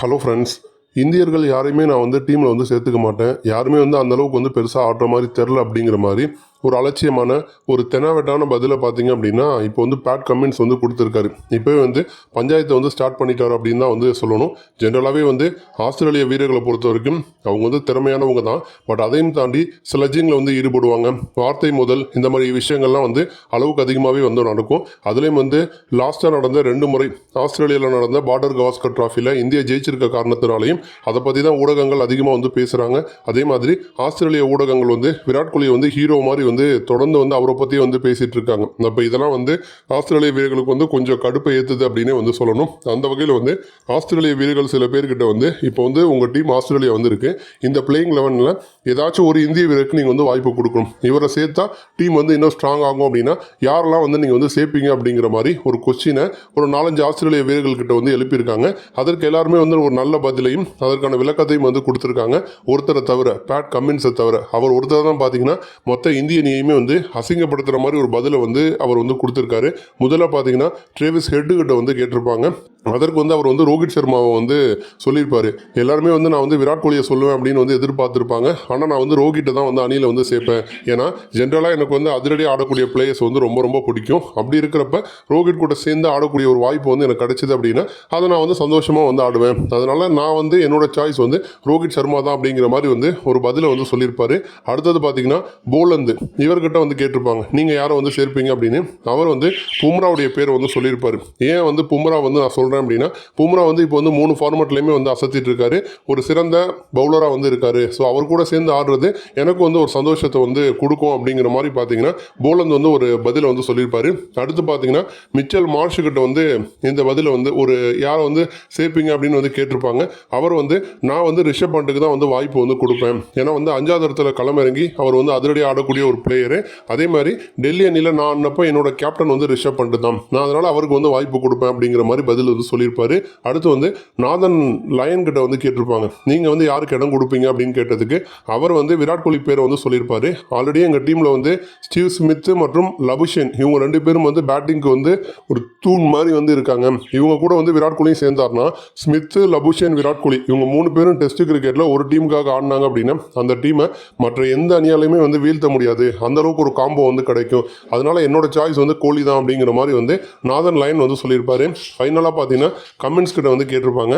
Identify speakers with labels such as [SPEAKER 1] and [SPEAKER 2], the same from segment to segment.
[SPEAKER 1] Hello friends இந்தியர்கள் யாரையுமே நான் வந்து டீமில் வந்து சேர்த்துக்க மாட்டேன். யாருமே வந்து அந்த அளவுக்கு வந்து பெருசாக ஆடுற மாதிரி தெரில அப்படிங்கிற மாதிரி ஒரு அலட்சியமான ஒரு தெனாவெட்டான பதிலை பார்த்தீங்க அப்படின்னா இப்போ வந்து பேட் கமெண்ட்ஸ் வந்து கொடுத்துருக்காரு. இப்போவே வந்து பஞ்சாயத்தை வந்து ஸ்டார்ட் பண்ணிட்டார் அப்படின்னு தான் வந்து சொல்லணும். ஜென்ரலாகவே வந்து ஆஸ்திரேலிய வீரர்களை பொறுத்த வரைக்கும் அவங்க வந்து திறமையானவங்க தான். பட் அதையும் தாண்டி ஸ்லெட்ஜிங்கில் வந்து ஈடுபடுவாங்க. வார்த்தை முதல் இந்த மாதிரி விஷயங்கள்லாம் வந்து அளவுக்கு அதிகமாகவே வந்து நடக்கும். அதுலேயும் வந்து லாஸ்ட்டாக நடந்த ரெண்டு முறை ஆஸ்திரேலியாவில் நடந்த பார்டர் கவாஸ்கர் ட்ராஃபியில் இந்தியா ஜெயிச்சிருக்க காரணத்தினாலையும் அதை பற்றி தான் ஊடகங்கள் அதிகமாக வந்து பேசுகிறாங்க அதே மாதிரி ஆஸ்திரேலிய ஊடகங்கள் வந்து விராட் கோலியை வந்து ஹீரோ மாதிரி வந்து தொடர்ந்து வந்து அவரை பற்றி வந்து பேசிகிட்டு இருக்காங்க அப்போ இதெல்லாம் வந்து ஆஸ்திரேலிய வீரர்களுக்கு வந்து கொஞ்சம் கடுப்பை ஏற்றுது அப்படின்னே வந்து சொல்லணும். அந்த வகையில் வந்து ஆஸ்திரேலிய வீரர்கள் சில பேர்கிட்ட வந்து இப்போ வந்து உங்கள் டீம் ஆஸ்திரேலியா வந்திருக்கு. இந்த பிளேயிங் லெவனில் ஏதாச்சும் ஒரு இந்திய வீரருக்கு நீங்கள் வந்து வாய்ப்பு கொடுக்கணும். இவரை சேர்த்தா டீம் வந்து இன்னும் ஸ்ட்ராங் ஆகும் அப்படின்னா யாரெல்லாம் வந்து நீங்கள் வந்து சேர்ப்பீங்க அப்படிங்கிற மாதிரி ஒரு கொஸ்டினை ஒரு நாலஞ்சு ஆஸ்திரேலிய வீரர்கள்கிட்ட வந்து எழுப்பியிருக்காங்க. அதற்கு எல்லாருமே வந்து ஒரு நல்ல பதிலையும் அதற்கான விளக்கத்தையும் வந்து கொடுத்துருக்காங்க. ஒருத்தரை தவிர பேட் கம்மின்ஸை தவிர அவர் ஒருத்தர் தான் பார்த்தீங்கன்னா மொத்த இந்திய அணியையுமே வந்து அசிங்கப்படுத்துகிற மாதிரி ஒரு பதிலை வந்து அவர் வந்து கொடுத்துருக்காரு. முதல்ல பார்த்தீங்கன்னா ட்ரேவிஸ் ஹெட்டுக்கிட்ட வந்து கேட்டிருப்பாங்க. அதற்கு வந்து அவர் வந்து ரோஹித் சர்மாவை வந்து சொல்லியிருப்பார். எல்லாருமே வந்து நான் வந்து விராட் கோலியை சொல்லுவேன் அப்படின்னு வந்து எதிர்பார்த்துருப்பாங்க. ஆனால் நான் வந்து ரோஹிட்டை தான் வந்து அணியில் வந்து சேர்ப்பேன். ஏன்னா ஜென்ரலாக எனக்கு வந்து அதிரடி ஆடக்கூடிய பிளேயர்ஸ் வந்து ரொம்ப ரொம்ப பிடிக்கும். அப்படி இருக்கிறப்ப ரோஹித் கூட சேர்ந்து ஆடக்கூடிய ஒரு வாய்ப்பு வந்து எனக்கு கிடைச்சிது அப்படின்னா அதை நான் வந்து சந்தோஷமாக வந்து ஆடுவேன். அதனால் நான் வந்து என்னோட சாய்ஸ் வந்து ரோஹித் சர்மா தான் அப்படிங்கிற மாதிரி வந்து ஒரு பதிலை வந்து சொல்லியிருப்பார். அடுத்தது பார்த்தீங்கன்னா போலந்து. இவர்கிட்ட வந்து கேட்டிருப்பாங்க நீங்கள் யாரை வந்து சேர்ப்பீங்க? அப்படின்னு. அவர் வந்து பும்ராவுடைய பேர் வந்து சொல்லியிருப்பார். ஏன் வந்து பும்ரா வந்து நான் சொல்கிறேன் அப்படின்னா பும்ரா வந்து இப்போ வந்து மூணு ஃபார்மெட்லையுமே வந்து அசத்திட்டு இருக்காரு ஒரு சிறந்த பவுலராக வந்து இருக்காரு. ஸோ அவர் கூட சேர்ந்து ஆடுறது எனக்கு வந்து ஒரு சந்தோஷத்தை வந்து கொடுக்கும் அப்படிங்கிற மாதிரி பார்த்தீங்கன்னா போலந்து வந்து ஒரு பதிலை வந்து சொல்லியிருப்பாரு. அடுத்து பார்த்தீங்கன்னா மிச்சல் மார்ஷுக்கிட்ட வந்து இந்த பதிலை வந்து ஒரு யாரை வந்து சேர்ப்பீங்க அப்படின்னு வந்து கேட்டிருப்பாங்க. அவர் வந்து நான் வந்து ரிஷப் பண்ட்டுக்கு தான் வந்து வாய்ப்பு வந்து கொடுப்பேன். ஏன்னா வந்து அஞ்சாவது இடத்துல களமிறங்கி அவர் வந்து அதிரடி ஆடக்கூடிய ஒரு பிளேயரு அதே மாதிரி டெல்லி அணியில் நான் ஆடினப்போ என்னோட கேப்டன் வந்து ரிஷப் பண்ட்டு தான். நான் அதனால் அவருக்கு வந்து வாய்ப்பு கொடுப்பேன் அப்படிங்கிற மாதிரி பதில் வந்து சொல்லியிருப்பாரு. அடுத்து வந்து நாதன் லயன் கிட்ட வந்து கேட்டிருப்பாங்க. நீங்கள் வந்து யாருக்கு இடம் கொடுப்பீங்க அப்படின்னு கேட்டதுக்கு அவர் வந்து விராட் கோலி பேரை வந்து சொல்லியிருப்பாரு. ஆல்ரெடி எங்கள் டீமில் வந்து ஸ்டீவ் ஸ்மித்து மற்றும் லபுஷன் இவங்க ரெண்டு பேரும் வந்து பேட்டிங்க்கு வந்து ஒரு தூண் மாதிரி வந்து இருக்காங்க. இவங்க கூட வந்து விராட் கோலியும் சேர்ந்தார்னா ஸ்மித்து லபுஷன் விராட் கோலி இவங்க மூணு பேரும் டெஸ்ட் கிரிக்கெட்டில் ஒரு டீமுக்காக ஆடினாங்க அப்படின்னா அந்த டீமை மற்ற எந்த அணியாலையுமே வந்து வீழ்த்த முடியாது. அந்த அளவுக்கு ஒரு காம்போ வந்து கிடைக்கும். அதனால என்னோட சாய்ஸ் வந்து கோலி தான் அப்படிங்கிற மாதிரி வந்து நாதன் லைன் வந்து சொல்லியிருப்பாரு. ஃபைனலாக பார்த்தீங்கன்னா கமெண்ட்ஸ் கிட்ட வந்து கேட்டிருப்பாங்க.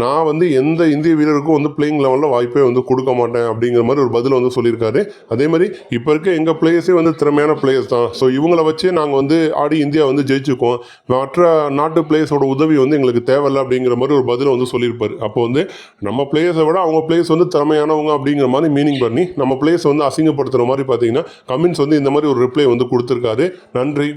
[SPEAKER 1] நான் வந்து எந்த இந்திய வீரருக்கும் வந்து பிளேயிங் லெவலில் வாய்ப்பே வந்து கொடுக்க மாட்டேன் அப்படிங்கிற மாதிரி ஒரு பதில் வந்து சொல்லியிருக்காரு. அதே மாதிரி இப்போ இருக்க எங்கள் பிளேயர்ஸே வந்து திறமையான பிளேயர்ஸ் தான். ஸோ இவங்கள வச்சே நாங்கள் வந்து ஆடி இந்தியா வந்து ஜெயிச்சுக்கோம் மற்ற நாட்டு பிளேயர்ஸோட உதவி வந்து எங்களுக்கு தேவையில்லை அப்படிங்கிற மாதிரி ஒரு பதில் வந்து சொல்லியிருப்பார். அப்போ வந்து நம்ம பிளேயர்ஸை விட அவங்க பிளேயர்ஸ் வந்து திறமையானவங்க அப்படிங்கிற மாதிரி மீனிங் பண்ணி நம்ம பிளேயர்ஸ் வந்து அசிங்கப்படுத்துகிற மாதிரி பார்த்தீங்கன்னா கமின்ஸ் வந்து இந்த மாதிரி ஒரு ரிப்ளை வந்து கொடுத்துருக்காரு. நன்றி.